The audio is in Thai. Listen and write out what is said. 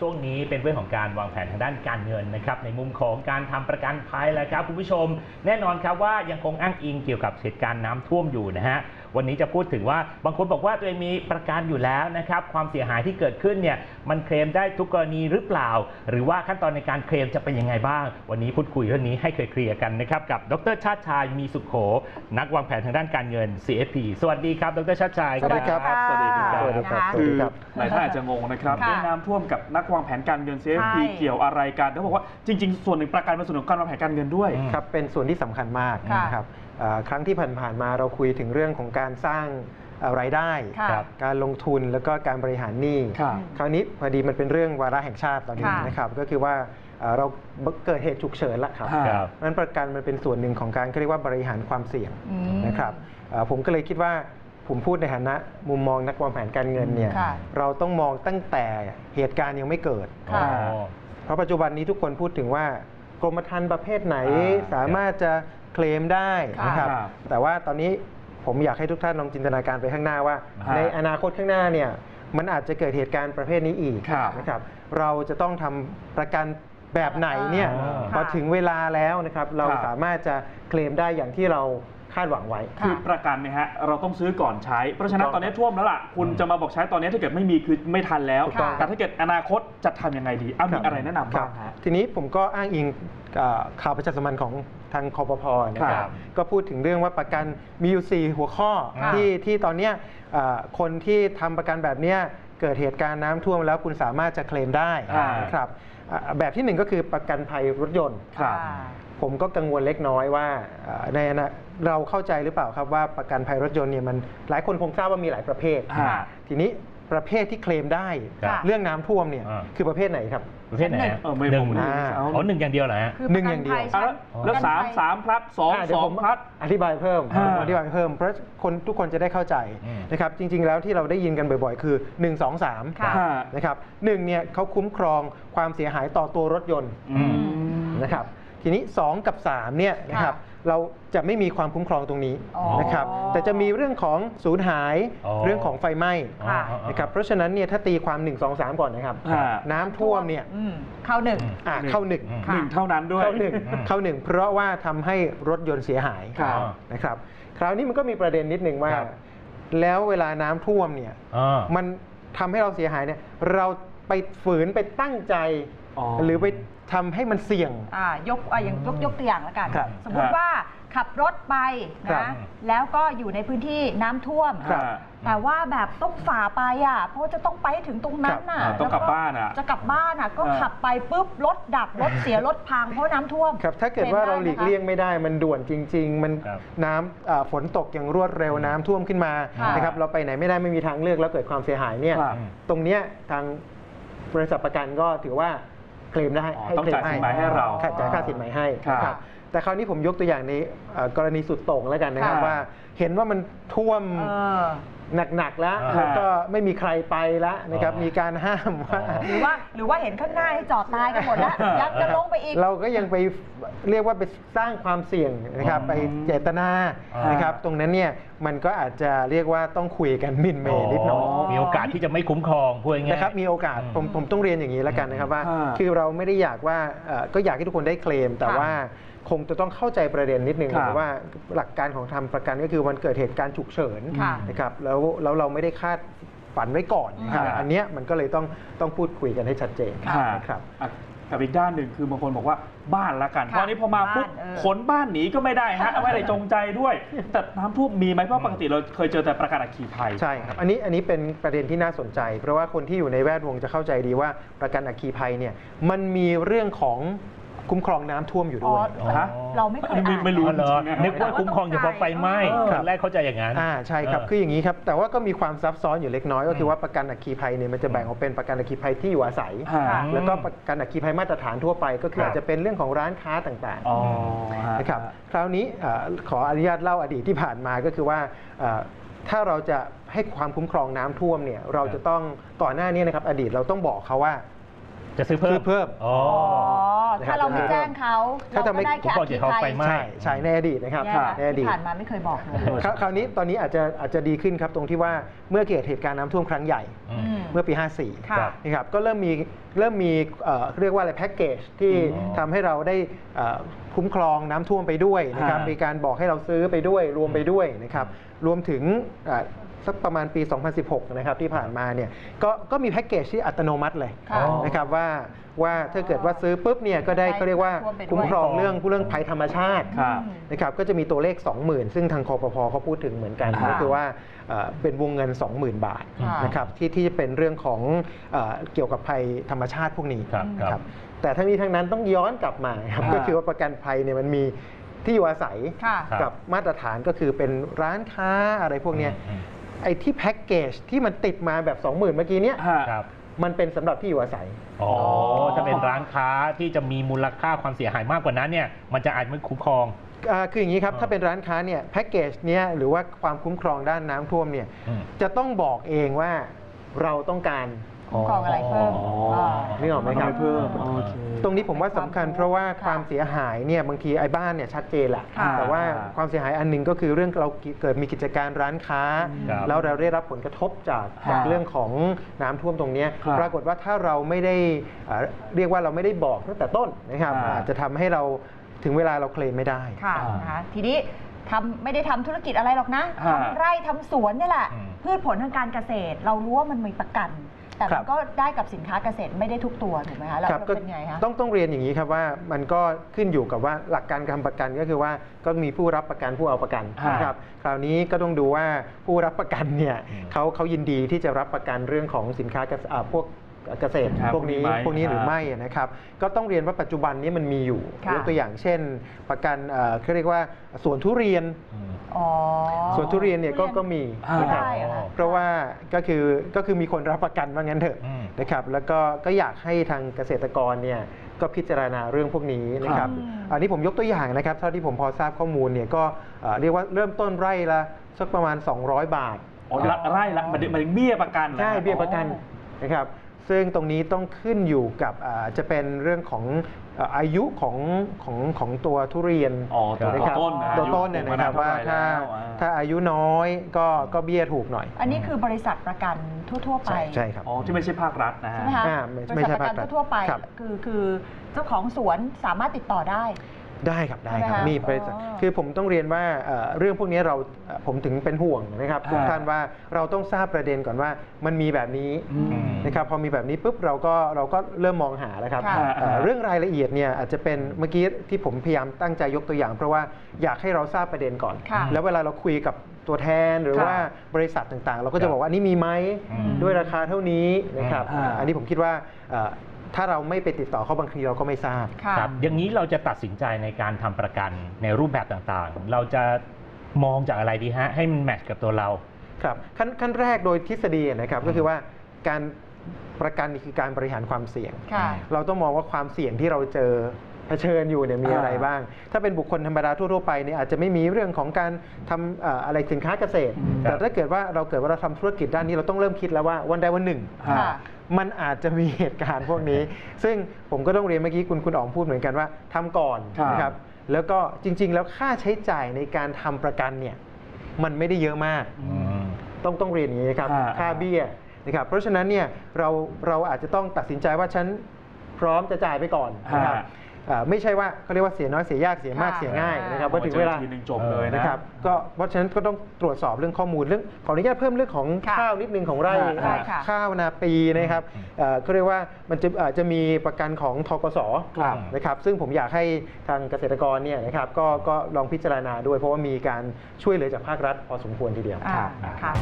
ช่วงนี้เป็นเรื่องของการวางแผนทางด้านการเงินนะครับในมุมของการทำประกันภัยแล้วครับคุณผู้ชม แน่นอนครับว่ายังคงอ้างอิงเกี่ยวกับเหตุการณ์น้ำท่วมอยู่นะฮะวันนี้จะพูดถึงว่าบางคนบอกว่าตัวเองมีประกันอยู่แล้วนะครับความเสียหายที่เกิดขึ้นเนี่ยมันเคลมได้ทุกกรณีหรือเปล่า หรือว่าขั้นตอนในการเคลมจะเป็นยังไงบ้าง วันนี้พูดคุยเรื่องนี้ให้เคลียร์ๆกันนะครับกับ ดรชาติชายมีสุขโข นักวางแผนทางด้านการเงิน CFP สวัสดีครับ ดรชาติชาย สวัสดีครับ สวัสดีครับสวัสดีครับนะคะสวัสดีครับหลายท่านอาจจะงงนะครับค่ะเรื่องน้ำท่วมกับนักวางแผนการเงิน CFP ใช่ เกี่ยวอะไรกันเขาบอกว่าจริง ๆ ส่วนหนึ่งประกันเป็นส่วนหนึ่งของการวางแผนการเงินด้วยอืมครับเป็นส่วนที่สำคัญมากค่ะนะครับเอ่อ ครั้งที่ผ่านๆมาเราคุยถึงเรื่องของการสร้างเอ่อรายได้ค่ะครับการลงทุนแล้วก็การบริหารหนี้ครับคราวนี้พอดีมันเป็นเรื่องวาระแห่งชาติตอนนี้ค่ะนะครับก็คือว่าเอ่อเราเกิดเหตุฉุกเฉินแล้วครับค่ะครับนั้นประกันมันเป็นส่วนหนึ่งของการเขาเรียกว่าบริหารความเสี่ยงอืมนะครับเอ่อผมก็เลยคิดว่าผมพูดในฐานะมุมมองนักวางแผนการเงินเนี่ยค่ะเราต้องมองตั้งแต่เหตุการณ์ยังไม่เกิดค่ะอ๋อเพราะปัจจุบันนี้ทุกคนพูดถึงว่ากรมธรรม์ประเภทไหนอ่าสามารถจะ เคลมได้นะครับครับแต่ว่าตอนนี้ผมอยากให้ทุกท่านลองจินตนาการไปข้างหน้าว่า ฮะในอนาคตข้างหน้าเนี่ยมันอาจจะเกิดเหตุการณ์ประเภทนี้อีกครับนะครับเราจะต้องทำประกันแบบไหนเนี่ยอ่า พอถึงเวลาแล้วนะครับเราครับ สามารถจะเคลมได้อย่างที่เราคาดหวังไว้ คือประกันเนี่ยฮะเราต้องซื้อก่อนใช้ เพราะฉะนั้นถูกตต้ออนงนี้ท่วมแล้วล่ะ คุณจะมาบอกใช้ตอนนี้ถ้าเกิดไม่มีคือไม่ทันแล้ว ถูกต้อง แต่ถ้าเกิดอนาคตจะทำยังไงดี เอามีครับอะไรแนะนำครับ้างฮะ ทีนี้ผมก็อ้างอิงเอ่อข่าวประชาสัมพันธ์ของ ทางคอปพนะคครัรับบก็พูดถึงเรื่องว่าประกันมีอยู่ 4 หัวข้อค่ะที่ที่ตอนเนี้ยเอ่อคนที่ทำประกันแบบเนี้ยเกิดเหตุการณ์น้ำท่วมแล้วคุณสามารถจะเคลมได้อ่านะครับอ่าแบบที่หนึ่งก็คือประกันภัยรถยนต์ ครับ ผมก็กังวลเล็กน้อยว่าเอ่อในอนาเราเข้าใจหรือเปล่าครับว่าประกันภัยรถยนต์เนี่ยมันหลายคนคงทราบว่ามีหลายประเภท ฮะ ทีนี้ประเภทที่เคลมได้ ครับเรื่องน้ำท่วมเนี่ยอ่า คือประเภทไหนครับ ประเภทไหนฮะเออไม่หนึ่ผงมอ่าเอา อ๋อหนึ่งอย่างเดียวเหรอฮะ คือหปนึ่ระงกัอย่างเดียวภัอะแล้วอ๋อ แล้วสามสามพลัดสองอ่าเดี๋สยวอผงมพลัด อธิบายเพิ่มอ่าผมอธิบายเพิ่ม เพราะคนทุกคนจะได้เข้าใจอืม นะครับจริง ๆ แล้วที่เราได้ยินกันบ่อยๆ คือ 1 2 3ค่ะฮะนะครับหนึ่งเนี่ยเขาคุ้มครองความเสียหายต่อตัวรถยนต์อืม นะครับ ทีนี้ 2 กับ 3 เนี่ยนะครับเราจะไม่มีความคุ้มครองตรงนี้อ๋อนะครับแต่จะมีเรื่องของสูญหายอ๋อ เรื่องของไฟไหม้ค่ะอ๋ออ๋ออ๋อนะครับเพราะฉะนั้นเนี่ยถ้าตีความ 1 2 3 ก่อนนะครับฮะน้ำท่วมเนี่ยอืมเข้าหนึ่ง อะเข้าหนึ่งอืมค่ะ หนึ่งเท่านั้นด้วย เข้าหนึ่งอืมเข้าหนึ่งเพราะว่าทำให้รถยนต์เสียหายครับ นะครับ คราวนี้มันก็มีประเด็นนิดนึงว่า ครับ แล้วเวลาน้ำท่วมเนี่ย อ่า มันทำให้เราเสียหายเนี่ย เราไปฝืนไปตั้งใจ อ๋อ หรือไปทำให้มันเสี่ยง อ่ายกอะอย่างยกยกตัวอย่างแล้วกัน ครับสมมุติว่าขับรถไปครับนะแล้วก็อยู่ในพื้นที่น้ำท่วม ครับแต่ว่าแบบต้องฝ่าไปอะเพราะว่าจะต้องไปให้ถึงตรงนั้นน่ะครับต้องกลับแวบ้านอะจะกลับบ้านอะก็อ่า ขับไปปุ๊บรถดับรถเสียรถพังเพราะน้ำท่วมครับถ้าเกิดว่าเราหลีกเลี่ยงไม่ได้มันด่วนจริง ๆ มันครับน้ำอ่าฝนตกอย่างรวดเร็วน้ำท่วมขึ้นมาค่ะ นะครับเราไปไหนไม่ได้ไม่มีทางเลือกแล้วเกิดความเสียหายเนี่ยครับ ตรงเนี้ยทางบริษัทประกันก็ถือว่า เคลมได้อ๋อให้ต้องเคลจ่ายมสินไหมให้เราค่าจ่ายค่าสินไหมให้ครับนะครับแต่คราวนี้ผมยกตัวอย่างในเอ่อกรณีสุดโต่งแล้วกันนะครับค่ะ ว่า เห็นว่ามันท่วม เออ หนักๆแล้วอ่า แล้วก็ไม่มีใครไปแล้วนะครับอ๋อมีการห้ามว่าอ๋อ หรือว่าหรือว่าเห็นข้างหน้าให้จอดตายกันหมดแล้วยังจะลงไปอีก เราก็ยังไปเรียกว่าไปสร้างความเสี่ยงนะครับอ๋อไปเจตนาอ่าน นะครับ ตรงนั้นเนี่ยมันก็อาจจะเรียกว่าต้องคุยกันหมินเมย์นิดหน่อยอ๋อมีโอกาสที่จะไม่คุ้มครองพูดง่ายๆ นะครับมีโอกาสอืมผมผมต้องเรียนอย่างนี้แล้วกันนะครับว่า อ่าคือเราไม่ได้อยากว่าเอ่อก็อยากให้ทุกคนได้เคลม แต่ค่ะว่า คงจะต้องเข้าใจประเด็นนิดนึงครับ ว่าหลักการของทำประกันก็คือวันเกิดเหตุการณ์ฉุกเฉินค่ะนะครับแล้วแล้วเราไม่ได้คาดฝันไว้ก่อนนะครับค่ะ อันเนี้ยมันก็เลยต้องต้องพูดคุยกันให้ชัดเจนค่ะนะครับ อะกับอีกด้านหนึ่งคือบางคนบอกว่าบ้านละกันค่ะเพราะอันนี้พอมาปุ๊บบ้านเออขนบ้านหนีก็ไม่ได้ฮะไม่ได้จงใจด้วย แต่น้ำท่วมมีไหมเพราะปกติเราเคยเจอแต่ประกันอัคคีภัย ใช่ครับ อันนี้อันนี้เป็นประเด็นที่น่าสนใจ เพราะว่าคนที่อยู่ในแวดวงจะเข้าใจดีว่าประกันอัคคีภัยเนี่ยมันมีเรื่องของ คุ้มครองน้ำท่วมอยู่ด้วย อ๋อ ฮะ เราไม่เคยไม่อ่าน ไม่รู้อ๋อเหรอจริงๆนะนึกว่าคุ้มครองเฉพาะไฟไหม้เออตอนแรกเข้าใจอย่างนั้น อ่าใช่ครับเออคืออย่างนี้ครับ แต่ว่าก็มีความซับซ้อนอยู่เล็กน้อย ก็คือว่าประกันอัคคีภัยเนี่ยมันจะแบ่งออกเป็นประกันอัคคีภัยที่อยู่อาศัย ฮะแล้วก็ประกันอัคคีภัยมาตรฐานทั่วไปก็คือครับอาจจะเป็นเรื่องของร้านค้าต่างๆอ๋อฮนะครับคราวนี้เอ่อขออนุญาตเล่าอดีตที่ผ่านมาก็คือว่าเอ่อถ้าเราจะให้ความคุ้มครองน้ำท่วมเนี่ยเราจะต้องก่อนหน้านี้นะครับอดีตเราต้องบอกเขาว่า จะซื้อเพิ่มซื้อเพิ่ม อ๋อ อ๋อนะครับถ้าเราไม่แจ้งเขาถ้าเราจะไม่ ก็ได้ผมแค่บออกเดี๋ธิยวเขาภัยไฟไหม้ใช่ใช่ในอดีตนะครับแย่ในอดีตที่ผ่านมาไม่เคยบอกเลย คราวคราวนี้ตอนนี้อาจจะอาจจะดีขึ้นครับตรงที่ว่าเมื่อเกิดเหตุการณ์น้ำท่วมครั้งใหญ่อืมอืมเมื่อปีครั54บค่ะนะครับก็เริ่มมีเริ่มมีเอ่อเรียกว่าอะไรแพ็กเกจที่อ๋อทำให้เราได้เอ่อคุ้มครองน้ำท่วมไปด้วยนะครับฮะมีการบอกให้เราซื้อไปด้วยรวมไปด้วยนะครับรวมถึงเอ่อ สักประมาณปี 2016 นะครับที่ผ่านมาเนี่ยก็ก็มีแพ็กเกจที่อัตโนมัติเลยค่ะนะครับว่าว่าถ้าเกิดว่าซื้อปุ๊บเนี่ยก็ได้ก็เรียกว่าท่วมไปด้วย คุ้มครองเรื่องเรื่องภัยธรรมชาติครับนะครับก็จะมีตัวเลข 20,000 ซึ่งทางคอปพเขาพูดถึงเหมือนกันค่ะก็คือว่าเอ่อเป็นวงเงิน 20,000 บาทค่ะ นะครับที่ที่จะเป็นเรื่องของเออเกี่ยวกับภัยธรรมชาติพวกนี้ ครับนะแต่ทั้งนี้ทั้งนั้นต้องย้อนกลับมาครับค่ะก็คือว่าประกันภัยเนี่ยมันมีที่อยู่อาศัยค่ะครับกับมาตรฐานก็คือเป็นร้านค้าอะไรพวกเนี้ยอืม ไอ้ที่แพ็กเกจที่มันติดมาแบบ 20,000 เมื่อกี้เนี้ยฮะ ครับ มันเป็นสำหรับที่อยู่อาศัย อ๋อ ถ้าเป็นร้านค้าที่จะมีมูลค่าความเสียหายมากกว่านั้นเนี่ย มันจะอาจไม่คุ้มครอง อ่าคืออย่างนี้ครับ อ่าถ้าเป็นร้านค้าเนี่ยแพ็กเกจเนี้ยหรือว่าความคุ้มครองด้านน้ำท่วมเนี่ยอืมจะต้องบอกเองว่าเราต้องการ คุ้มครองอะไรเพิ่มอ๋อานึกออกไหมครับ เพิ่มโอเค ตรงนี้ผมว่าสำคัญความรู้เพราะว่าค่ะความเสียหายเนี่ยบางทีไอ้บ้านเนี่ยชัดเจนแหละค่ะแต่ว่าความเสียหายอันหนึงก็คือเรื่องเราเกิดมีกิจการร้านค้า ครับแล้วเราได้รับผลกระทบจากค่ะจากเรื่องของน้ำท่วมตรงเนี้ยครับปรากฏว่าถ้าเราไม่ได้เอ่อเรียกว่าเราไม่ได้บอกตั้งแต่ต้นนะครับค่ะอาจจะทำให้เราถึงเวลาเราเคลมไม่ได้ ค่ะอ่านนะคะทีนี้ทำไม่ได้ทำธุรกิจอะไรหรอกนะฮะทำไร่ทำสวนนี่แหละ อืม พืชผลทางการเกษตร เรารู้ว่ามันมีประกัน แต่ครัมันบก็ได้กับสินค้าเกษตรไม่ได้ทุกตัวถูกไหมคะแล้วครับมันก็เป็นไงคะต้องต้องเรียนอย่างนี้ครับว่ามันก็ขึ้นอยู่กับว่าหลักการการประกันก็คือว่าก็มีผู้รับประกันผู้เอาประกันฮะนะครับคราวนี้ก็ต้องดูว่าผู้รับประกันเนี่ยอืมเขาเขายินดีที่จะรับประกันเรื่องของสินค้าเกษอ่าพวก เกษตรครับพวกนี้พวกนี้ไหมพวกนี้หรือฮะไม่นะครับก็ต้องเรียนว่าปัจจุบันนี้มันมีอยู่ค่ะ ยกตัวอย่างเช่น ประกันเอ่อเขาเรียกว่าสวนทุเรียนอืมอ๋อสวนทุเรียนเนี่ยก็ก็มีอ่า นะครับ ได้เหรอคะ เพราะว่าก็คือก็คือมีคนรับประกันว่างั้นเถอะอืมนะครับแล้วก็ก็อยากให้ทางเกษตรกรเนี่ยก็พิจารณาเรื่องพวกนี้นะครับอืมอันนี้ผมยกตัวอย่างนะครับเท่าที่ผมพอทราบข้อมูลเนี่ยก็เอ่อเรียกว่าเริ่มต้นไร่ละสักประมาณ 200 บาทอ๋อละไร่ละมันมันเบี้ยประกันหรอใช่เบี้ยประกันอ๋อนะครับ ซึ่งตรงนี้ต้องขึ้นอยู่กับอ่าจะเป็นเรื่องของเอ่ออายุของของของตัวทุเรียนอ๋อตัวนะครับต้นนะตัวต้นเนี่ยนะครับว่าถ้าถ้าถ้าอายุน้อยก็ก็เบี้ยถูกหน่อย อันนี้คือบริษัทประกันทั่ว ๆ ไปใช่ใช่ครับอ๋อที่ไม่ใช่ภาครัฐนะฮะใช่ไหมคะอ่าไม่บไม่ริใช่ษัทประกันภาครัฐทั่วๆไปครับคือคือเจ้าของสวนสามารถติดต่อได้ ได้ครับได้ครับใช่ไหมคะมีบริษัทอ๋อคือผมต้องเรียนว่าเอ่อเรื่องพวกนี้เราเอ่อผมถึงเป็นห่วงนะครับทุกอ่าท่านว่าเราต้องทราบประเด็นก่อนว่ามันมีแบบนี้อืมนะครับพอมีแบบนี้ปุ๊บเราก็เราก็เริ่มมองหาแล้วครับค่ะเอ่อเรื่องรายละเอียดเนี่ยอาจจะเป็นเมื่อกี้ที่ผมพยายามตั้งใจยกตัวอย่าง เพราะว่าอยากให้เราทราบประเด็นก่อนค่ะแล้วเวลาเราคุยกับตัวแทนหรือค่ะว่าบริษัทต่างๆ เราก็ครัจะบบอกว่าอันนี้มีไหมอืมด้วยราคาเท่านี้นะครับอ่าอันนี้ผมคิดว่าเอ่อ ถ้าเราไม่ไปติดต่อเขาบางทีเราก็ไม่ทราบ ค่ะ ครับอย่างนี้เราจะตัดสินใจในการทำประกันในรูปแบบต่างๆ เราจะมองจากอะไรดีฮะ ให้มันแมทช์กับตัวเรา ครับขั้นขั้นแรกโดยทฤษฎีนะครับก็คือว่าการประกันนี่คือการบริหารความเสี่ยง ค่ะ เราต้องมองว่าความเสี่ยงที่เราเจอเผชิญอยู่เนี่ยมีอะไรอ่าบ้าง ถ้าเป็นบุคคลธรรมดาทั่วๆไปเนี่ยอาจจะไม่มีเรื่องของการทำเอ่ออะไรสินค้าเกษตรอืมแต่ถ้าเกิดว่าเราเกิดว่าเราทำธุรกิจด้านนี้เราต้องเริ่มคิดแล้วว่าวันใดวันหนึ่งฮะค่ะ มันอาจจะมีเหตุการณ์พวกนี้ ซึ่งผมก็ต้องเรียนเมื่อกี้คุณคุณอ๋องพูดเหมือนกันว่าทำก่อนครับนะครับแล้วก็จริง ๆ แล้วค่าใช้จ่ายในการทำประกันเนี่ยมันไม่ได้เยอะมากอืมต้องต้องเรียนอย่างนี้นะครับอ่าค่าเบี้ยนะครับเพราะฉะนั้นเนี่ยเราเราอาจจะต้องตัดสินใจว่าฉันพร้อมจะจ่ายไปก่อนนะครับ ฮะอ่าไม่ใช่ว่าเขาเรียกว่าเสียน้อยเสียยากเสียมากค่ะเสียง่ายนะครับพพออถึงเจอเวลาทีหนึงจบเลยนะนะครับก็เพราะฉะนั้นก็ต้องตรวจสอบเรื่องข้อมูลเรื่องขออนุญาตเพิ่มเรื่องของค่ะข้าวนิดนึงของไร่ได้ค่ะข้าวนาปีนะครับอืมเอ่อเขาเรียกว่ามันจะเอ่อจะมีประกันของทกสครับ นะครับซึ่งผมอยากให้ทางเกษตรกรเนี่ยนะครับก็ก็ลองพิจารณาด้วย เพราะว่ามีการช่วยเหลือจากภาครัฐพอสมควรทีเดียว อ่าค่ะ